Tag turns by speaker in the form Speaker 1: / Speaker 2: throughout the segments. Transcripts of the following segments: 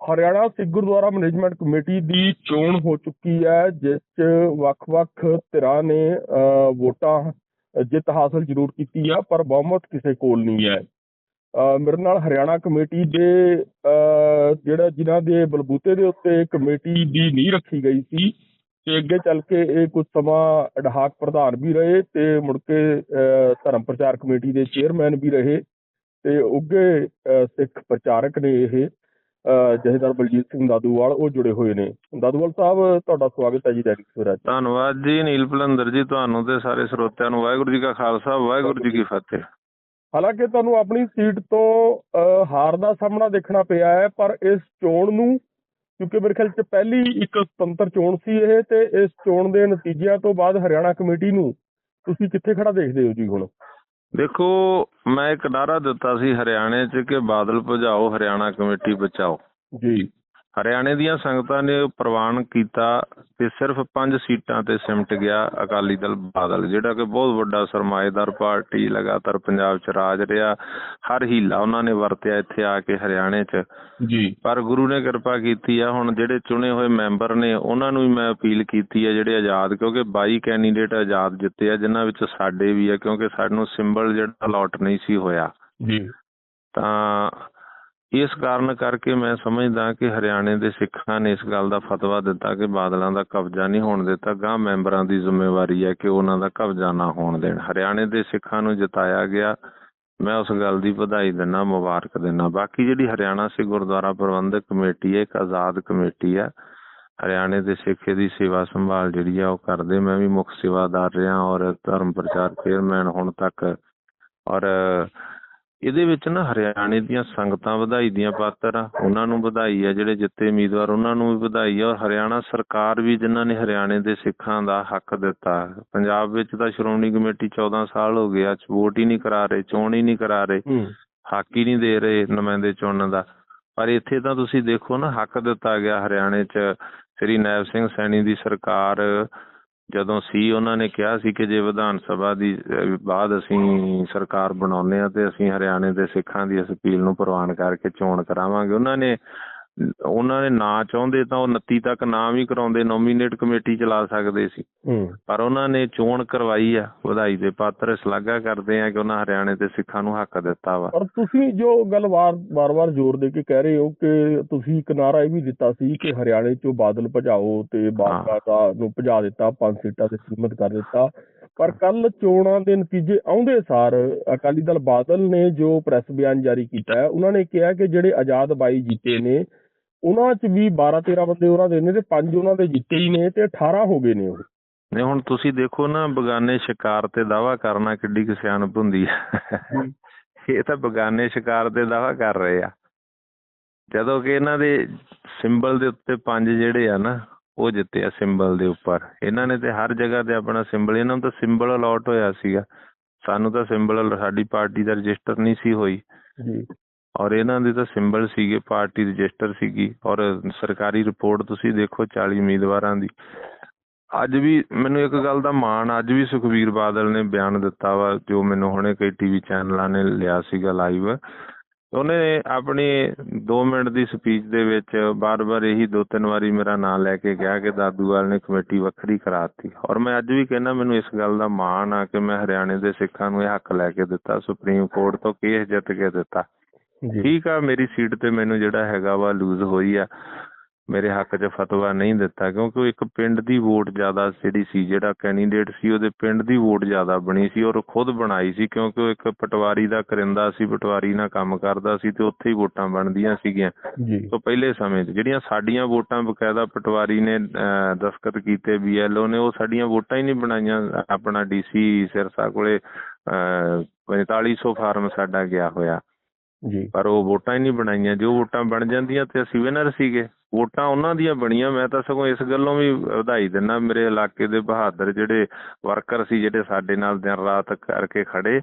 Speaker 1: Haryana Sikh Gurdwara management committee ਦੀ ਚੋਣ ਹੋ ਚੁੱਕੀ ਹੈ, ਜਿਸ 'ਚ ਵੱਖ-ਵੱਖ ਧਿਰਾਂ ਨੇ ਵੋਟਾਂ ਜਿੱਤ ਹਾਸਲ ਜ਼ਰੂਰ ਕੀਤੀ ਹੈ ਪਰ ਬਹੁਮਤ ਕਿਸੇ ਕੋਲ ਨਹੀਂ ਹੈ। ਮੇਰੇ ਨਾਲ ਹਰਿਆਣਾ ਕਮੇਟੀ ਦੇ ਜਿਹੜਾ ਜਿਨ੍ਹਾਂ ਦੇ ਬਲਬੂਤੇ ਦੇ ਉੱਤੇ ਕਮੇਟੀ ਦੀ ਨੀਂਹ ਰੱਖੀ ਗਈ ਸੀ, ਤੇ ਅੱਗੇ ਚੱਲ ਕੇ ਇਹ ਕੁਝ ਸਮਾਂ ਅਡਹਾਕ ਪ੍ਰਧਾਨ ਵੀ ਰਹੇ ਤੇ ਮੁੜ ਕੇ ਧਰਮ ਪ੍ਰਚਾਰ ਕਮੇਟੀ ਦੇ ਚੇਅਰਮੈਨ ਵੀ ਰਹੇ ਤੇ ਉੱਗੇ ਸਿੱਖ ਪ੍ਰਚਾਰਕ ਨੇ ਇਹ ਜਥੇਦਾਰ ਬਲਜੀਤ ਸਿੰਘ ਦਾਦੂਵਾਲ ਉਹ ਜੁੜੇ ਹੋਏ ਨੇ। ਦਾਦੂਵਾਲ ਸਾਹਿਬ ਤੁਹਾਡਾ ਸਵਾਗਤ ਹੈ ਜੀ ਦੈਨਿਕ ਸਵੇਰਾ
Speaker 2: ਧੰਨਵਾਦ ਜੀ ਨੀਲ ਭਲੰਦਰ ਜੀ ਤੁਹਾਨੂੰ ਤੇ ਸਾਰੇ ਸਰੋਤਿਆਂ ਨੂੰ। ਵਾਹਿਗੁਰੂ ਜੀ ਕਾ ਖਾਲਸਾ ਵਾਹਿਗੁਰੂ ਜੀ ਕੀ ਫਤਿਹ।
Speaker 1: ਹਾਲਾਂਕਿ ਤੁਹਾਨੂੰ ਆਪਣੀ ਸੀਟ ਤੋਂ ਹਾਰ ਦਾ ਸਾਹਮਣਾ ਦੇਖਣਾ ਪਿਆ ਹੈ ਪਰ ਇਸ ਚੋਣ ਨੂੰ ਕਿਉਂਕਿ ਮੇਰੇ ਖਿਆਲ 'ਚ ਪਹਿਲੀ ਇੱਕ ਸੁਤੰਤਰ ਚੋਣ ਸੀ ਇਹ ਤੇ ਇਸ ਚੋਣ ਦੇ ਨਤੀਜਿਆਂ ਤੋਂ ਬਾਅਦ ਹਰਿਆਣਾ ਕਮੇਟੀ ਨੂੰ ਤੁਸੀਂ ਕਿੱਥੇ ਖੜਾ ਦੇਖਦੇ ਹੋ ਜੀ ਹੁਣ?
Speaker 2: ਦੇਖੋ, ਮੈਂ ਇੱਕ ਨਾਰਾ ਦਿੱਤਾ ਸੀ ਹਰਿਆਣੇ 'ਚ ਕਿ ਬਾਦਲ ਭਜਾਓ, ਹਰਿਆਣਾ ਕਮੇਟੀ ਬਚਾਓ।
Speaker 1: ਜੀ।
Speaker 2: ਹਰਿਆਣੇ ਦੀਆਂ ਸੰਗਤਾਂ ਨੇ ਪ੍ਰਵਾਨ ਕੀਤਾ ਤੇ ਸਿਰਫ 5 ਸੀਟਾਂ ਤੇ ਸਿਮਟ ਗਿਆ ਅਕਾਲੀ ਦਲ ਬਾਦਲ ਜਿਹੜਾ ਕਿ ਬਹੁਤ ਵੱਡਾ ਸਰਮਾਏਦਾਰ ਪਾਰਟੀ ਲਗਾਤਾਰ ਪੰਜਾਬ 'ਚ ਰਾਜ ਰਿਹਾ ਹਰ ਹੀਲਾ ਉਹਨਾਂ ਨੇ ਵਰਤਿਆ ਇੱਥੇ ਆ ਕੇ ਹਰਿਆਣੇ 'ਚ।
Speaker 1: ਜੀ।
Speaker 2: ਪਰ ਗੁਰੂ ਨੇ ਕਿਰਪਾ ਕੀਤੀ ਆ ਹੁਣ ਜਿਹੜੇ ਚੁਣੇ ਹੋਏ ਮੈਂਬਰ ਨੇ ਉਹਨਾਂ ਨੂੰ ਵੀ ਮੈਂ ਅਪੀਲ ਕੀਤੀ ਹੈ ਜਿਹੜੇ ਆਜ਼ਾਦ ਕਿਉਂਕਿ 22 ਕੈਂਡੀਡੇਟ ਆਜ਼ਾਦ ਜਿੱਤੇ ਆ ਜਿਨ੍ਹਾਂ ਵਿੱਚ ਸਾਡੇ ਵੀ ਆ ਕਿਉਂਕਿ ਸਾਨੂੰ ਸਿੰਬਲ ਜਿਹੜਾ ਅਲਾਟ ਨਹੀਂ ਸੀ ਹੋਇਆ।
Speaker 1: ਜੀ।
Speaker 2: ਤਾਂ ਇਸ ਕਾਰਨ ਕਰਕੇ ਮੈਂ ਸਮਝਦਾ ਕਿ ਹਰਿਆਣੇ ਦੇ ਸਿੱਖਾਂ ਨੇ ਇਸ ਗੱਲ ਦਾ ਫਤਵਾ ਦਿੱਤਾ ਕਿ ਬਾਦਲਾਂ ਦਾ ਕਬਜ਼ਾ ਨਹੀਂ ਹੋਣ ਦਿੱਤਾ। ਗਾਂ ਮੈਂਬਰਾਂ ਦੀ ਜ਼ਿੰਮੇਵਾਰੀ ਹੈ ਕਿ ਉਹਨਾਂ ਦਾ ਕਬਜ਼ਾ ਨਾ ਹੋਣ ਦੇਣ। ਹਰਿਆਣੇ ਦੇ ਸਿੱਖਾਂ ਨੂੰ ਜਿਤਾਇਆ ਗਿਆ। ਮੈਂ ਉਸ ਗੱਲ ਦੀ ਵਧਾਈ ਦਿੰਦਾ, ਮੁਬਾਰਕ ਦਿੰਦਾ। ਬਾਕੀ ਜਿਹੜੀ ਹਰਿਆਣਾ ਸਿੱਖ ਗੁਰਦੁਆਰਾ ਪ੍ਰਬੰਧਕ ਕਮੇਟੀ ਹੈ, ਇੱਕ ਆਜ਼ਾਦ ਕਮੇਟੀ ਹੈ। ਹਰਿਆਣੇ ਦੇ ਸਿੱਖੇ ਦੀ ਸੇਵਾ ਸੰਭਾਲ ਜਿਹੜੀ ਆ ਉਹ ਕਰਦੇ। ਮੈਂ ਵੀ ਮੁੱਖ ਸੇਵਾਦਾਰ ਰਿਹਾ ਔਰ ਧਰਮ ਪ੍ਰਚਾਰ ਚੇਅਰਮੈਨ ਹੁਣ ਤੱਕ। ਔਰ ਇਹਦੇ ਵਿੱਚ ਨਾ ਹਰਿਆਣੇ ਦੀਆਂ ਸੰਗਤਾਂ ਵਧਾਈ ਦੀਆਂ ਪਾਤਰ ਆ ਉਹਨਾਂ ਨੂੰ ਵਧਾਈ ਆ ਜਿਹੜੇ ਜਿੱਤੇ ਉਮੀਦਵਾਰ ਉਹਨਾਂ ਨੂੰ ਵੀ ਵਧਾਈ ਆ। ਔਰ ਹਰਿਆਣਾ ਸਰਕਾਰ ਵੀ ਜਿਨ੍ਹਾਂ ਨੇ ਹਰਿਆਣੇ ਦੇ ਸਿੱਖਾਂ ਦਾ ਹੱਕ ਦਿੱਤਾ। ਪੰਜਾਬ ਵਿੱਚ ਤਾਂ ਸ਼੍ਰੋਮਣੀ ਕਮੇਟੀ 14 ਸਾਲ ਹੋ ਗਿਆ ਵੋਟ ਹੀ ਨਹੀਂ ਕਰਾ ਰਹੇ ਚੋਣ ਹੀ ਨਹੀਂ ਕਰਾ ਰਹੇ। ਹੱਕ ਹੀ ਨਹੀਂ ਦੇ ਰਹੇ ਨੁਮਾਇੰਦੇ ਚੁਣਨ ਦਾ। ਪਰ ਇੱਥੇ ਤਾਂ ਤੁਸੀਂ ਦੇਖੋ ਨਾ ਹੱਕ ਦਿੱਤਾ ਗਿਆ ਹਰਿਆਣੇ 'ਚ। ਸ੍ਰੀ ਨਾਇਬ ਸਿੰਘ ਸੈਣੀ ਦੀ ਸਰਕਾਰ ਜਦੋਂ ਸੀ, ਉਹਨਾਂ ਨੇ ਕਿਹਾ ਸੀ ਕਿ ਜੇ ਵਿਧਾਨ ਸਭਾ ਦੀ ਬਾਅਦ ਅਸੀਂ ਸਰਕਾਰ ਬਣਾਉਂਦੇ ਆ ਤੇ ਅਸੀਂ ਹਰਿਆਣੇ ਦੇ ਸਿੱਖਾਂ ਦੀ ਇਸ ਅਪੀਲ ਨੂੰ ਪ੍ਰਵਾਨ ਕਰਕੇ ਚੋਣ ਕਰਾਵਾਂਗੇ। ਉਹਨਾਂ ਨੇ ਉਹਨਾਂ ਨੇ ਨਾ ਚਾਹੁੰਦੇ ਤਾਂ ਉਹ 29 ਤੱਕ ਨਾਮ ਹੀ ਕਰਾਉਂਦੇ ਨੋਮੀਨੇਟ ਕਮੇਟੀ ਚਲਾ ਸਕਦੇ ਸੀ। ਪਰ ਉਹਨਾਂ ਨੇ ਚੋਣ ਕਰਵਾਈ ਆ ਵਧਾਈ ਦੇ ਪਾਤਰ ਸ਼ਲਾਘਾ ਕਰਦੇ ਆ ਕਿ ਉਹਨਾਂ ਹਰਿਆਣੇ ਦੇ ਸਿੱਖਾਂ ਨੂੰ ਹੱਕ ਦਿੱਤਾ ਵਾ।
Speaker 1: ਪਰ ਤੁਸੀਂ ਜੋ ਗੱਲ ਵਾਰ ਵਾਰ-ਵਾਰ ਜ਼ੋਰ ਦੇ ਕੇ ਕਹਿ ਰਹੇ ਹੋ ਕਿ ਤੁਸੀਂ ਇੱਕ ਨਾਰਾ ਇਹ ਵੀ ਦਿੱਤਾ ਸੀ ਕਿ ਹਰਿਆਣੇ ਚੋਂ ਬਾਦਲ ਭਜਾਓ ਤੇ ਬਾਦਲ ਦਾ ਨੂੰ ਭਜਾ ਦਿੱਤਾ ਪੰਜ ਸੀਟਾਂ ਤੇ ਸੀਮਤ ਕਰ ਦਿੱਤਾ। ਪਰ ਕੱਲ ਚੋਣਾਂ ਦੇ ਨਤੀਜੇ ਆਉਂਦੇ ਸਾਰ ਅਕਾਲੀ ਦਲ ਬਾਦਲ ਨੇ ਜੋ ਪ੍ਰੈਸ ਬਿਆਨ ਜਾਰੀ ਕੀਤਾ ਹੈ ਉਹਨਾਂ ਨੇ ਕਿਹਾ ਕਿ ਜਿਹੜੇ ਆਜ਼ਾਦ ਬਾਈ ਜਿੱਤੇ ਨੇ ਉਹਨਾਂ 'ਚ ਵੀ 12-13 ਬੰਦੇ ਉਹਨਾਂ ਦੇ ਨੇ ਤੇ ਪੰਜ ਉਹਨਾਂ ਦੇ ਜਿੱਤੇ ਹੀ ਨੇ ਤੇ 18 ਹੋ ਗਏ ਨੇ ਉਹ।
Speaker 2: ਨੇ ਹੁਣ ਤੁਸੀਂ ਦੇਖੋ ਨਾ ਬਗਾਨੇ ਸ਼ਿਕਾਰ ਤੇ ਦਾਵਾ ਕਰਨਾ ਕਿੱਡੀ ਕੁ ਸਿਆਣਪ ਹੁੰਦੀ ਹੈ। ਇਹ ਤਾਂ ਬਗਾਨੇ ਸ਼ਿਕਾਰ ਤੇ ਦਾਵਾ ਕਰ ਰਹੇ ਆ। ਜਦੋਂ ਕਿ ਇਹਨਾਂ ਦੇ ਸਿੰਬਲ ਦੇ ਉੱਤੇ ਪੰਜ ਜਿਹੜੇ ਆ ਨਾ ਉਹ ਜਿੱਤੇ ਆ ਸਿੰਬਲ ਦੇ ਉੱਪਰ। ਇਹਨਾਂ ਨੇ ਤੇ ਹਰ ਜਗ੍ਹਾ ਤੇ ਆਪਣਾ ਸਿੰਬਲ ਇਹਨਾਂ ਨੂੰ ਤਾਂ ਸਿੰਬਲ ਅਲਾਟ ਹੋਇਆ ਸੀਗਾ। ਸਾਨੂੰ ਤਾਂ ਸਿੰਬਲ ਸਾਡੀ ਪਾਰਟੀ ਦਾ ਰਜਿਸਟਰ ਨਹੀਂ ਸੀ ਹੋਈ। ਔਰ ਇਹਨਾਂ ਦੇ ਤਾਂ ਸਿੰਬਲ ਸੀਗੇ, ਪਾਰਟੀ ਰਜਿਸਟਰ ਸੀਗੀ ਔਰ ਸਰਕਾਰੀ ਰਿਪੋਰਟ ਤੁਸੀਂ ਦੇਖੋ 40 ਉਮੀਦਵਾਰਾਂ ਦੀ। ਅੱਜ ਵੀ ਮੈਨੂੰ ਇੱਕ ਗੱਲ ਦਾ ਮਾਣ, ਅੱਜ ਵੀ ਸੁਖਵੀਰ ਬਾਦਲ ਨੇ ਬਿਆਨ ਦਿੱਤਾ ਵਾ, ਜੋ ਮੈਨੂੰ ਹੁਣੇ ਕਈ ਟੀਵੀ ਚੈਨਲਾਂ ਨੇ ਲਿਆ ਸੀਗਾ ਲਾਈਵ ਉਹਨੇ ਆਪਣੀ 2 ਮਿੰਟ ਦੀ ਸਪੀਚ ਦੇ ਵਿੱਚ ਬਾਰ-ਬਾਰ ਇਹੀ ਦੋ ਤਿੰਨ ਵਾਰੀ ਮੇਰਾ ਨਾਮ ਲੈ ਕੇ ਕਿਹਾ ਕਿ ਦਾਦੂਵਾਲ ਨੇ ਕਮੇਟੀ ਵੱਖਰੀ ਕਰਾਤੀ। ਔਰ ਮੈਂ ਅੱਜ ਵੀ ਕਹਿੰਦਾ, ਮੈਨੂੰ ਇਸ ਗੱਲ ਦਾ ਮਾਣ ਆ ਕਿ ਮੈਂ ਹਰਿਆਣੇ ਦੇ ਸਿੱਖਾਂ ਨੂੰ ਇਹ ਹੱਕ ਲੈ ਕੇ ਦਿੱਤਾ, ਸੁਪਰੀਮ ਕੋਰਟ ਤੋਂ ਕੇਸ ਜਿੱਤ ਕੇ ਦਿੱਤਾ। ਠੀਕ ਆ ਮੇਰੀ ਸੀਟ ਤੇ ਮੈਨੂੰ ਜਿਹੜਾ ਹੈਗਾ ਵਾ ਲੂਜ਼ ਹੋਈ ਆ। ਮੇਰੇ ਹੱਕ 'ਚ ਫਤਵਾ ਨਹੀਂ ਦਿੱਤਾ ਕਿਉਂਕਿ ਇੱਕ ਪਿੰਡ ਦੀ ਵੋਟ ਜ਼ਿਆਦਾ ਜਿਹੜੀ ਸੀ ਜਿਹੜਾ ਕੈਂਡੀਡੇਟ ਸੀ ਉਹਦੇ ਪਿੰਡ ਦੀ ਵੋਟ ਜ਼ਿਆਦਾ ਬਣੀ ਸੀ ਔਰ ਖੁਦ ਬਣਾਈ ਸੀ ਕਿਉਂਕਿ ਉਹ ਇੱਕ ਪਟਵਾਰੀ ਦਾ ਕਰਿੰਦਾ ਸੀ ਪਟਵਾਰੀ ਨਾਲ ਕੰਮ ਕਰਦਾ ਸੀ ਤੇ ਉੱਥੇ ਹੀ ਵੋਟਾਂ ਬਣਦੀਆਂ ਸੀਗੀਆਂ।
Speaker 1: ਜੀ।
Speaker 2: ਤੋਂ ਪਹਿਲੇ ਸਮੇਂ 'ਚ ਜਿਹੜੀਆਂ ਸਾਡੀਆਂ ਵੋਟਾਂ ਬਕਾਇਦਾ ਪਟਵਾਰੀ ਨੇ ਦਸਖਤ ਕੀਤੇ ਬੀਐਲਓ ਨੇ ਉਹ ਸਾਡੀਆਂ ਵੋਟਾਂ ਹੀ ਨਹੀਂ ਬਣਾਈਆਂ। ਆਪਣਾ ਡੀਸੀ ਸਿਰਸਾ ਕੋਲੇ ਅਹ, 4500 ਫਾਰਮ ਸਾਡਾ ਗਿਆ ਹੋਇਆ।
Speaker 1: ਜੀ।
Speaker 2: ਪਰ ਉਹ ਵੋਟਾਂ ਹੀ ਨਹੀਂ ਬਣਾਈਆਂ। ਜੋ ਵੋਟਾਂ ਬਣ ਜਾਂਦੀਆਂ ਤੇ ਅਸੀਂ ਵਿਨਰ ਸੀਗੇ। ਵੋਟਾਂ ਉਹਨਾਂ ਦੀਆਂ ਬਣੀਆਂ। ਮੈਂ ਤਾਂ ਸਗੋਂ ਇਸ ਗੱਲੋਂ ਵੀ ਵਧਾਈ ਦਿੰਦਾ ਮੇਰੇ ਇਲਾਕੇ ਦੇ ਬਹਾਦਰ ਜਿਹੜੇ ਵਰਕਰ ਸੀ ਜਿਹੜੇ ਸਾਡੇ ਨਾਲ ਦਿਨ ਰਾਤ ਕਰਕੇ ਖੜੇ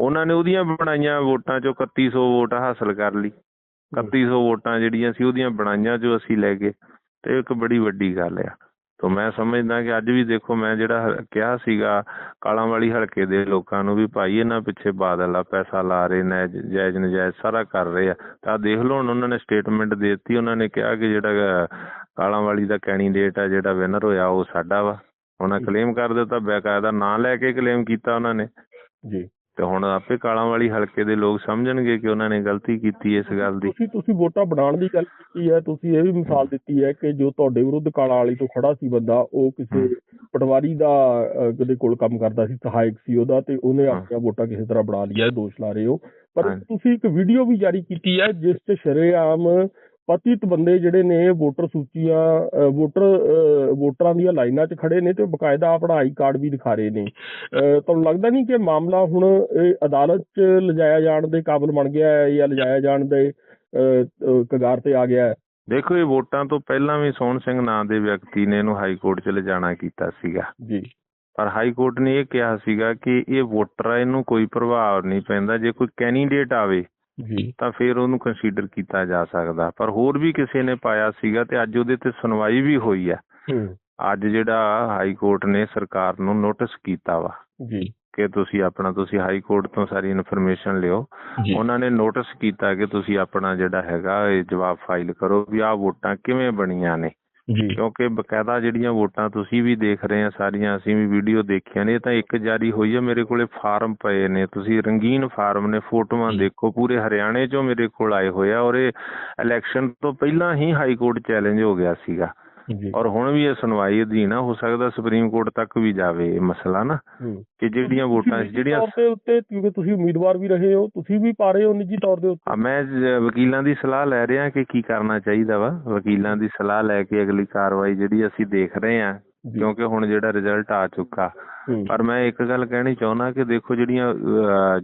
Speaker 2: ਉਹਨਾਂ ਨੇ ਉਹਦੀਆਂ ਬਣਾਈਆਂ ਵੋਟਾਂ ਚੋਂ 3100 ਵੋਟ ਹਾਸਲ ਕਰ ਲਈ। 3100 ਵੋਟਾਂ ਜਿਹੜੀਆਂ ਸੀ ਉਹਦੀਆਂ ਬਣਾਈਆਂ ਜੋ ਅਸੀਂ ਲੈ ਗਏ। ਤੇ ਇੱਕ ਬੜੀ ਵੱਡੀ ਗੱਲ ਆ। ਤਾਂ ਮੈਂ ਸਮਝਦਾ ਕਿ ਅੱਜ ਵੀ ਦੇਖੋ ਮੈਂ ਜਿਹੜਾ ਕਿਹਾ ਸੀਗਾ ਕਾਲਾਂ ਵਾਲੀ ਹਲਕੇ ਦੇ ਲੋਕਾਂ ਨੂੰ ਵੀ ਭਾਈ ਇਹਨਾਂ ਪਿੱਛੇ ਬਾਦਲ ਆ ਪੈਸਾ ਲਾ ਰਹੇ ਨੇ ਜਾਇਜ਼ ਨਜਾਇਜ਼ ਸਾਰਾ ਕਰ ਰਹੇ ਆ। ਤਾਂ ਦੇਖ ਲਓ ਹੁਣ ਉਹਨਾਂ ਨੇ ਸਟੇਟਮੈਂਟ ਦੇ ਦਿੱਤੀ ਉਹਨਾਂ ਨੇ ਕਿਹਾ ਕਿ ਜਿਹੜਾ ਕਾਲਾਂ ਵਾਲੀ ਦਾ ਕੈਂਡੀਡੇਟ ਆ ਜਿਹੜਾ ਵਿਨਰ ਹੋਇਆ ਉਹ ਸਾਡਾ ਵਾ। ਉਹਨਾਂ ਕਲੇਮ ਕਰ ਦਿੱਤਾ ਬਕਾਇਦਾ ਨਾਂ ਲੈ ਕੇ ਕਲੇਮ ਕੀਤਾ ਉਹਨਾਂ ਨੇ।
Speaker 1: ਜੀ।
Speaker 2: ਤੇ ਹੁਣ ਆਪੇ ਕਾਲਾਂ ਵਾਲੀ ਹਲਕੇ ਦੇ ਲੋਕ ਸਮਝਣਗੇ ਕਿ ਉਹਨਾਂ ਨੇ ਗਲਤੀ ਕੀਤੀ ਇਸ ਗੱਲ ਦੀ।
Speaker 1: ਤੁਸੀਂ ਤੁਸੀਂ ਵੋਟਾਂ ਬਣਾਉਣ ਦੀ ਗੱਲ ਕੀਤੀ ਹੈ ਤੁਸੀਂ ਇਹ ਵੀ ਮਿਸਾਲ ਦਿੱਤੀ ਹੈ ਕਿ ਜੋ ਤੁਹਾਡੇ ਵਿਰੁੱਧ ਕਾਲਾ ਵਾਲੀ ਤੋਂ ਖੜਾ ਸੀ ਬੰਦਾ ਉਹ ਕਿਸੇ ਪਟਵਾਰੀ ਦਾ ਕਦੇ ਕੋਲ ਕੰਮ ਕਰਦਾ ਸੀ ਸਹਾਇਕ ਸੀ ਉਹਦਾ ਤੇ ਉਹਨੇ। ਆਪਣੀਆਂ ਵੋਟਾਂ ਕਿਸੇ ਤਰ੍ਹਾਂ ਬਣਾ ਲਿਆ ਇਹ ਦੋਸ਼ ਲਾ ਰਹੇ ਹੋ। ਪਰ। ਤੁਸੀਂ ਇੱਕ ਵੀਡੀਓ ਵੀ ਜਾਰੀ ਕੀਤੀ ਹੈ। ਜਿਸ 'ਚ ਸ਼ਰੇਆਮ ਪਤਿਤ ਬੰਦੇ ਜਿਹੜੇ ਨੇ ਵੋਟਰ ਸੂਚੀਆਂ ਵੋਟਰ ਵੋਟਰਾਂ ਦੀਆਂ ਲਾਈਨਾਂ 'ਚ ਖੜੇ ਨੇ ਤੇ ਬਕਾਇਦਾ ਆਪਣਾ ਆਈ ਕਾਰਡ ਵੀ ਦਿਖਾ ਰਹੇ ਨੇ। ਤੁਹਾਨੂੰ ਲੱਗਦਾ ਨਹੀਂ ਕਿ ਮਾਮਲਾ ਹੁਣ ਇਹ ਅਦਾਲਤ 'ਚ ਲਿਜਾਇਆ ਜਾਣ ਦੇ ਕਾਬਿਲ ਬਣ ਗਿਆ ਹੈ ਜਾਂ ਲਿਜਾਇਆ ਜਾਣ ਦੇ ਕਗਾਰ ਤੇ ਆ ਗਿਆ ਹੈ?
Speaker 2: ਦੇਖੋ ਇਹ ਵੋਟਾਂ ਤੋਂ ਪਹਿਲਾਂ ਵੀ ਸੋਹਣ ਸਿੰਘ ਨਾਂ ਦੇ ਵਿਅਕਤੀ ਨੇ ਇਹਨੂੰ ਹਾਈ ਕੋਰਟ 'ਚ ਲਿਜਾਣਾ ਕੀਤਾ ਸੀਗਾ।
Speaker 1: ਜੀ।
Speaker 2: ਪਰ ਹਾਈ ਕੋਰਟ ਨੇ ਇਹ ਕਿਹਾ ਸੀਗਾ ਕਿ ਇਹ ਵੋਟਰ ਆ ਇਹਨੂੰ ਕੋਈ ਪ੍ਰਭਾਵ ਨਹੀਂ ਪੈਂਦਾ। ਜੇ ਕੋਈ ਕੈਂਡੀਡੇਟ ਆਵੇ
Speaker 1: ਜੀ।
Speaker 2: ਤਾਂ ਫਿਰ ਉਹਨੂੰ ਕੰਸੀਡਰ ਕੀਤਾ ਜਾ ਸਕਦਾ। ਪਰ ਹੋਰ ਵੀ ਕਿਸੇ ਨੇ ਪਾਇਆ ਸੀਗਾ ਤੇ ਅੱਜ ਉਹਦੇ ਤੇ ਸੁਣਵਾਈ ਵੀ ਹੋਈ ਆ। ਅੱਜ ਜਿਹੜਾ ਹਾਈ ਕੋਰਟ ਨੇ ਸਰਕਾਰ ਨੂੰ ਨੋਟਿਸ ਕੀਤਾ ਵਾ
Speaker 1: ਜੀ।
Speaker 2: ਕਿ ਤੁਸੀਂ ਆਪਣਾ ਤੁਸੀਂ ਹਾਈ ਕੋਰਟ ਤੋਂ ਸਾਰੀ ਇਨਫੋਰਮੇਸ਼ਨ ਲਿਓ। ਉਹਨਾਂ ਨੇ ਨੋਟਿਸ ਕੀਤਾ ਕਿ ਤੁਸੀਂ ਆਪਣਾ ਜਿਹੜਾ ਹੈਗਾ ਇਹ ਜਵਾਬ ਫਾਈਲ ਕਰੋ ਵੀ ਆਹ ਵੋਟਾਂ ਕਿਵੇਂ ਬਣੀਆਂ ਨੇ।
Speaker 1: ਜੀ।
Speaker 2: ਕਿਉਂਕਿ ਬਕਾਇਦਾ ਜਿਹੜੀਆਂ ਵੋਟਾਂ ਤੁਸੀਂ ਵੀ ਦੇਖ ਰਹੇ ਆ ਸਾਰੀਆਂ ਅਸੀਂ ਵੀ ਵੀਡੀਓ ਦੇਖੀਆਂ ਨੇ ਇਹ ਤਾਂ ਇੱਕ ਜਾਰੀ ਹੋਈ ਹੈ ਮੇਰੇ ਕੋਲੇ ਫਾਰਮ ਪਏ ਨੇ। ਤੁਸੀਂ ਰੰਗੀਨ ਫਾਰਮ ਨੇ ਫੋਟੋਆਂ। ਦੇਖੋ ਪੂਰੇ ਹਰਿਆਣੇ ਚੋਂ ਮੇਰੇ ਕੋਲ ਆਏ ਹੋਏ ਆ ਔਰ ਇਹ ਇਲੈਕਸ਼ਨ ਤੋਂ ਪਹਿਲਾਂ ਹੀ ਹਾਈ ਕੋਰਟ ਚੈਲੰਜ ਹੋ ਗਿਆ ਸੀਗਾ। ਔਰ ਹੁਣ ਵੀ ਇਹ ਸੁਣਵਾਈ ਅਧੀਨ ਆ ਹੋ ਸਕਦਾ ਸੁਪਰੀਮ ਕੋਰਟ ਤੱਕ ਵੀ ਜਾਵੇ ਇਹ ਮਸਲਾ ਨਾ ਕਿ ਜਿਹੜੀਆਂ ਵੋਟਾਂ ਜਿਹੜੀਆਂ
Speaker 1: ਤੌਰ ਉੱਤੇ ਕਿਉਂਕਿ ਤੁਸੀਂ ਉਮੀਦਵਾਰ ਵੀ ਰਹੇ ਹੋ ਤੁਸੀਂ ਵੀ ਪਾ ਰਹੇ ਹੋ ਨਿੱਜੀ ਤੌਰ ਦੇ ਉੱਤੇ?
Speaker 2: ਆ ਮੈਂ ਵਕੀਲਾਂ ਦੀ ਸਲਾਹ ਲੈ ਰਿਹਾ ਕਿ ਕੀ ਕਰਨਾ ਚਾਹੀਦਾ ਵਾ। ਵਕੀਲਾਂ ਦੀ ਸਲਾਹ ਲੈ ਕੇ ਅਗਲੀ ਕਾਰਵਾਈ ਜਿਹੜੀ ਅਸੀਂ ਦੇਖ ਰਹੇ ਹਾਂ
Speaker 1: ਜੀ।
Speaker 2: ਕਿਉਂਕਿ ਹੁਣ ਜਿਹੜਾ ਰਿਜ਼ਲਟ ਆ ਚੁੱਕਾ। ਪਰ ਮੈਂ ਇੱਕ ਗੱਲ ਕਹਿਣੀ ਚਾਹੁੰਦਾ ਕਿ ਦੇਖੋ ਜਿਹੜੀਆਂ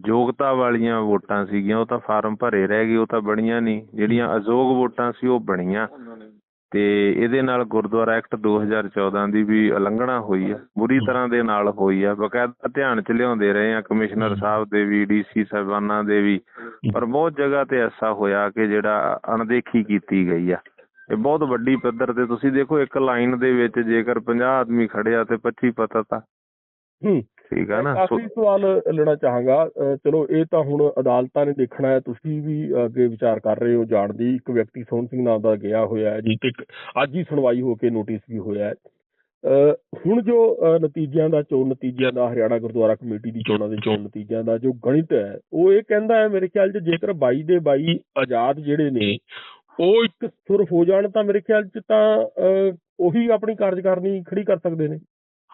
Speaker 2: ਯੋਗਤਾ ਵਾਲੀਆਂ ਵੋਟਾਂ ਸੀਗੀਆਂ ਉਹ ਤਾਂ ਫਾਰਮ ਭਰੇ ਰਹਿ ਗਏ ਉਹ ਤਾਂ ਬਣੀਆਂ ਨਹੀਂ। ਜਿਹੜੀਆਂ ਅਯੋਗ ਵੋਟਾਂ ਸੀ ਉਹ ਬਣੀਆਂ। ਤੇ ਇਹਦੇ ਨਾਲ ਗੁਰਦੁਆਰਾ ਐਕਟ 2014 ਦੀ ਵੀ ਉਲੰਘਣਾ ਹੋਈ ਆ ਬੁਰੀ ਤਰ੍ਹਾਂ ਦੇ ਨਾਲ ਹੋਈ ਆ ਬਕਾਇਦਾ ਧਿਆਨ ਚ ਲਿਆਉਂਦੇ ਰਹੇ ਆ ਕਮਿਸ਼ਨਰ ਸਾਹਿਬ ਦੇ ਵੀ ਡੀਸੀ ਸਾਹਿਬਾਨਾਂ ਦੇ ਵੀ। ਪਰ ਬਹੁਤ ਜਗ੍ਹਾ ਤੇ ਐਸਾ ਹੋਇਆ ਕਿ ਜਿਹੜਾ ਅਣਦੇਖੀ ਕੀਤੀ ਗਈ ਆ। ਇਹ ਬਹੁਤ ਵੱਡੀ ਪੱਧਰ ਤੇ ਤੁਸੀਂ ਦੇਖੋ ਇੱਕ ਲਾਈਨ ਦੇ ਵਿੱਚ ਜੇਕਰ 50 ਆਦਮੀ ਖੜਿਆ ਤੇ 25 ਪਤਾ ਤਾਂ
Speaker 1: ਹੂੰ।
Speaker 2: ਠੀਕ ਆ ਨਾ
Speaker 1: ਆਖਰੀ ਸਵਾਲ ਲੈਣਾ ਚਾਹਾਂਗਾ। ਚਲੋ ਇਹ ਤਾਂ ਹੁਣ ਅਦਾਲਤਾਂ ਨੇ ਦੇਖਣਾ ਹੈ ਤੁਸੀਂ ਵੀ ਅੱਗੇ ਵਿਚਾਰ ਕਰ ਰਹੇ ਹੋ ਜਾਣ ਦੀ ਇੱਕ ਵਿਅਕਤੀ ਸੋਹਣ ਸਿੰਘ ਨਾਮ ਦਾ ਗਿਆ ਹੋਇਆ ਹੈ ਜੀ ਤੇ ਅੱਜ ਹੀ ਸੁਣਵਾਈ ਹੋ ਕੇ ਨੋਟਿਸ ਵੀ ਹੋਇਆ ਹੈ। ਹੁਣ ਜੋ ਨਤੀਜਿਆਂ ਦਾ ਚੋਣ ਨਤੀਜਿਆਂ ਦਾ ਹਰਿਆਣਾ ਗੁਰਦੁਆਰਾ ਕਮੇਟੀ ਦੀ ਚੋਣਾਂ ਦੇ ਚੋਣ ਨਤੀਜਿਆਂ ਦਾ ਜੋ ਗਣਿਤ ਹੈ ਉਹ ਇਹ ਕਹਿੰਦਾ ਹੈ ਮੇਰੇ ਖਿਆਲ 'ਚ ਜੇਕਰ 22 ਦੇ 22 ਆਜ਼ਾਦ ਜਿਹੜੇ ਨੇ ਉਹ ਇੱਕ ਸੁਰ ਹੋ ਜਾਣ ਤਾਂ ਮੇਰੇ ਖਿਆਲ 'ਚ ਤਾਂ ਉਹੀ ਆਪਣੀ ਕਾਰਜਕਾਰਨੀ ਖੜੀ ਕਰ ਸਕਦੇ ਨੇ।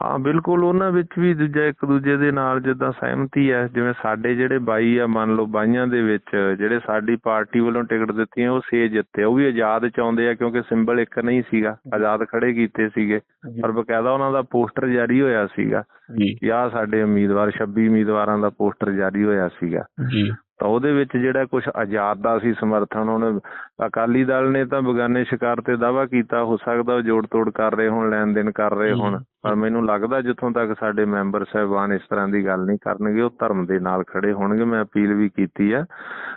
Speaker 2: ਹਾਂ ਬਿਲਕੁਲ ਉਹਨਾਂ ਵਿੱਚ ਵੀ ਦੂਜਾ ਇੱਕ ਦੂਜੇ ਦੇ ਨਾਲ ਜਿੱਦਾਂ ਸਹਿਮਤੀ ਹੈ ਜਿਵੇਂ ਸਾਡੇ ਜਿਹੜੇ ਬਾਈ ਆ ਮੰਨ ਲਓ ਬਾਈਆਂ ਦੇ ਵਿੱਚ ਜਿਹੜੇ ਸਾਡੀ ਪਾਰਟੀ ਵੱਲੋਂ ਟਿਕਟ ਦਿੱਤੀਆਂ ਉਹ ਸੇ ਜਿੱਤੇ ਉਹ ਵੀ ਆਜ਼ਾਦ ਚਾਹੁੰਦੇ ਆ ਕਿਉਂਕਿ ਸਿੰਬਲ ਇੱਕ ਨਹੀਂ ਸੀਗਾ ਆਜ਼ਾਦ ਖੜੇ ਕੀਤੇ ਸੀਗੇ ਪਰ ਬਕਾਇਦਾ ਉਹਨਾਂ ਦਾ ਪੋਸਟਰ ਜਾਰੀ ਹੋਇਆ ਸੀਗਾ।
Speaker 1: ਜੀ।
Speaker 2: ਆਹ ਸਾਡੇ ਉਮੀਦਵਾਰ 26 ਉਮੀਦਵਾਰਾਂ ਦਾ ਪੋਸਟਰ ਜਾਰੀ ਹੋਇਆ ਸੀਗਾ।
Speaker 1: ਜੀ।
Speaker 2: ਤਾਂ ਉਹਦੇ ਵਿੱਚ ਜਿਹੜਾ ਕੁਝ ਆਜ਼ਾਦ ਦਾ ਸੀ ਸਮਰਥਨ ਉਹਨੇ ਅਕਾਲੀ ਦਲ ਨੇ ਤਾਂ ਬਗਾਨੇ ਸ਼ਿਕਾਰ ਤੇ ਦਾਵਾ ਕੀਤਾ ਹੋ ਸਕਦਾ ਉਹ ਜੋੜ ਤੋੜ ਕਰ ਰਹੇ ਹੋਣ ਲੈਣ ਦੇਣ ਕਰ ਰਹੇ ਹੋਣ। ਪਰ ਮੈਨੂੰ ਲੱਗਦਾ ਜਿੱਥੋਂ ਤੱਕ ਸਾਡੇ ਮੈਂਬਰ ਸਾਹਿਬਾਨ ਇਸ ਤਰ੍ਹਾਂ ਦੀ ਗੱਲ ਨਹੀਂ ਕਰਨਗੇ ਉਹ ਧਰਮ ਦੇ ਨਾਲ ਖੜੇ ਹੋਣਗੇ। ਮੈਂ ਅਪੀਲ ਵੀ ਕੀਤੀ ਆ।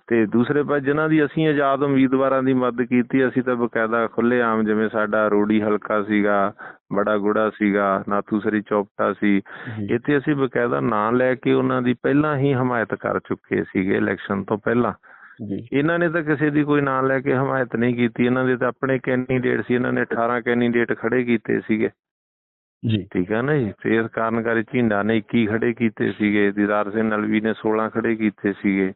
Speaker 2: ਤੇ ਦੂਸਰੇ ਪਾਸੇ ਜਿਨ੍ਹਾਂ ਦੀ ਅਸੀਂ ਆਜ਼ਾਦ ਉਮੀਦਵਾਰਾਂ ਦੀ ਮਦਦ ਕੀਤੀ ਅਸੀਂ ਤਾਂ ਬਕਾਇਦਾ ਖੁੱਲੇ ਆਮ ਜਿਵੇਂ ਸਾਡਾ ਰੋੜੀ ਹਲਕਾ ਸੀਗਾ ਬੜਾ ਗੁੜਾ ਸੀਗਾ ਨਾਥੂਸਰੀ ਚੌਪਟਾ ਸੀ। ਇੱਥੇ ਅਸੀਂ ਬਕਾਇਦਾ ਨਾਂ ਲੈ ਕੇ ਉਹਨਾਂ ਦੀ ਪਹਿਲਾਂ ਹੀ ਹਮਾਇਤ ਕਰ ਚੁੱਕੇ ਸੀਗੇ ਇਲੈਕਸ਼ਨ ਤੋਂ ਪਹਿਲਾਂ।
Speaker 1: ਜੀ।
Speaker 2: ਇਹਨਾਂ ਨੇ ਤਾਂ ਕਿਸੇ ਦੀ ਕੋਈ ਨਾਂ ਲੈ ਕੇ ਹਮਾਇਤ ਨਹੀਂ ਕੀਤੀ। ਇਹਨਾਂ ਦੇ ਤਾਂ ਆਪਣੇ ਕੈਂਡੀਡੇਟ ਸੀ। ਇਹਨਾਂ ਨੇ 18 ਕੈਂਡੀਡੇਟ ਖੜੇ ਕੀਤੇ ਸੀਗੇ।
Speaker 1: ਜੀ।
Speaker 2: ਠੀਕ ਹੈ ਨਾ ਜੀ। ਤੇ ਕਾਰਨਕਾਰੀ ਝਿੰਡਾ ਨੇ 21 ਖੜੇ ਕੀਤੇ ਸੀਗੇ, ਦੀਦਾਰ ਸਿੰਘ ਨਲਵੀ ਨੇ 16 ਖੜੇ ਕੀਤੇ ਸੀਗੇ।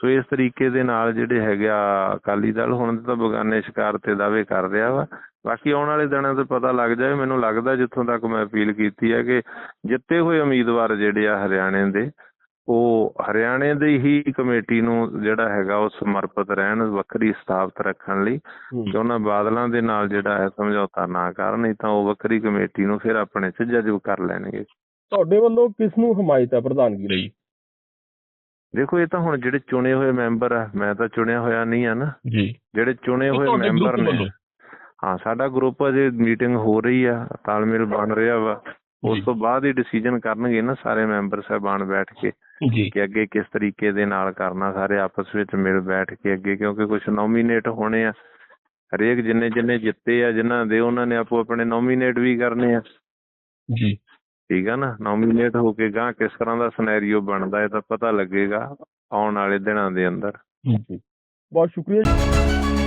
Speaker 2: ਸੋ ਇਸ ਤਰੀਕੇ ਦੇ ਨਾਲ ਜਿਹੜੇ ਹੈਗੇ ਆ ਅਕਾਲੀ ਦਲ, ਹੁਣ ਤਾਂ ਬਗਾਨੇ ਸ਼ਿਕਾਰ ਤੇ ਦਾਅਵੇ ਕਰ ਰਿਹਾ ਵਾ। ਬਾਕੀ ਆਉਣ ਵਾਲੇ ਦਿਨਾਂ ਤੇ ਪਤਾ ਲੱਗ ਜਾਏ ਮੈਨੂੰ ਲੱਗਦਾ ਜਿੱਥੋਂ ਤੱਕ ਮੈਂ ਅਪੀਲ ਕੀਤੀ ਹੈ ਕਿ ਜਿੱਤੇ ਹੋਏ ਉਮੀਦਵਾਰ ਜਿਹੜੇ ਆ ਹਰਿਆਣੇ ਦੇ ਉਹ ਹਰਿਆਣੇ ਦੀ ਹੀ ਕਮੇਟੀ ਨੂੰ ਜਿਹੜਾ ਹੈਗਾ ਉਹ ਸਮਰਪਿਤ ਰਹਿਣ ਵੱਖਰੀ ਸਥਾਪਿਤ ਰੱਖਣ ਲਈ। ਕਿ ਉਹਨਾਂ ਬਾਦਲਾਂ ਦੇ ਨਾਲ ਜਿਹੜਾ ਹੈ ਸਮਝੌਤਾ ਨਾ ਕਰਨ ਨਹੀਂ ਤਾਂ ਉਹ ਵੱਖਰੀ ਕਮੇਟੀ ਨੂੰ ਫਿਰ ਆਪਣੇ ਚ ਜਜ਼ਬ ਕਰ ਲੈਣਗੇ
Speaker 1: ਤੁਹਾਡੇ ਵੱਲੋਂ ਕਿਸ ਨੂੰ ਹਮਾਇਤ ਹੈ ਪ੍ਰਧਾਨਗੀ ਲਈ
Speaker 2: ਦੇਖੋ ਇਹ ਤਾਂ ਹੁਣ ਜਿਹੜੇ ਚੁਣੇ ਹੋਏ ਮੈਂਬਰ ਆ ਮੈਂ ਤਾਂ ਚੁਣਿਆ ਹੋਇਆ ਨਹੀਂ ਆ ਨਾ
Speaker 1: ਜੀ
Speaker 2: ਜਿਹੜੇ ਚੁਣੇ ਹੋਏ ਮੈਂਬਰ ਨੇ? ਹਾਂ ਸਾਡਾ ਗਰੁੱਪ ਅਜੇ ਮੀਟਿੰਗ ਹੋ ਰਹੀ ਆ ਤਾਲਮੇਲ ਬਣ ਰਿਹਾ ਵਾ। ਉਸ ਤੋਂ ਬਾਅਦ ਹੀ ਡਿਸੀਜਨ ਕਰਨਗੇ ਨਾ ਸਾਰੇ ਮੈਂਬਰ ਸਾਹਿਬਾਨ ਬੈਠ ਕੇ ਕਿ ਅੱਗੇ ਕਿਸ ਤਰੀਕੇ ਦੇ ਨਾਲ ਕਰਨਾ ਸਾਰੇ ਆਪਸ ਵਿੱਚ ਮਿਲ ਬੈਠ ਕੇ ਅੱਗੇ ਕਿਉਂਕਿ ਕੁਝ ਨੋਮੀਨੇਟ ਹੋਣੇ ਆ। ਹਰੇਕ ਜਿੰਨੇ ਜਿੰਨੇ ਜਿੱਤੇ ਆ ਜਿਨ੍ਹਾਂ ਦੇ ਉਹਨਾਂ ਨੇ ਆਪੋ ਆਪਣੇ ਨੋਮੀਨੇਟ ਵੀ ਕਰਨੇ ਆ।
Speaker 1: ਜੀ।
Speaker 2: ਠੀਕ ਆ ਨਾ? ਨੋਮੀਨੇਟ ਹੋ ਕੇ ਗਾਂ ਕਿਸ ਤਰ੍ਹਾਂ ਦਾ ਸਿਨੈਰੀਓ ਬਣਦਾ ਇਹ ਤਾਂ ਪਤਾ ਲੱਗੇਗਾ ਆਉਣ ਵਾਲੇ ਦਿਨਾਂ ਦੇ ਅੰਦਰ।
Speaker 1: ਜੀ। ਬਹੁਤ ਸ਼ੁਕਰੀਆ ਜੀ।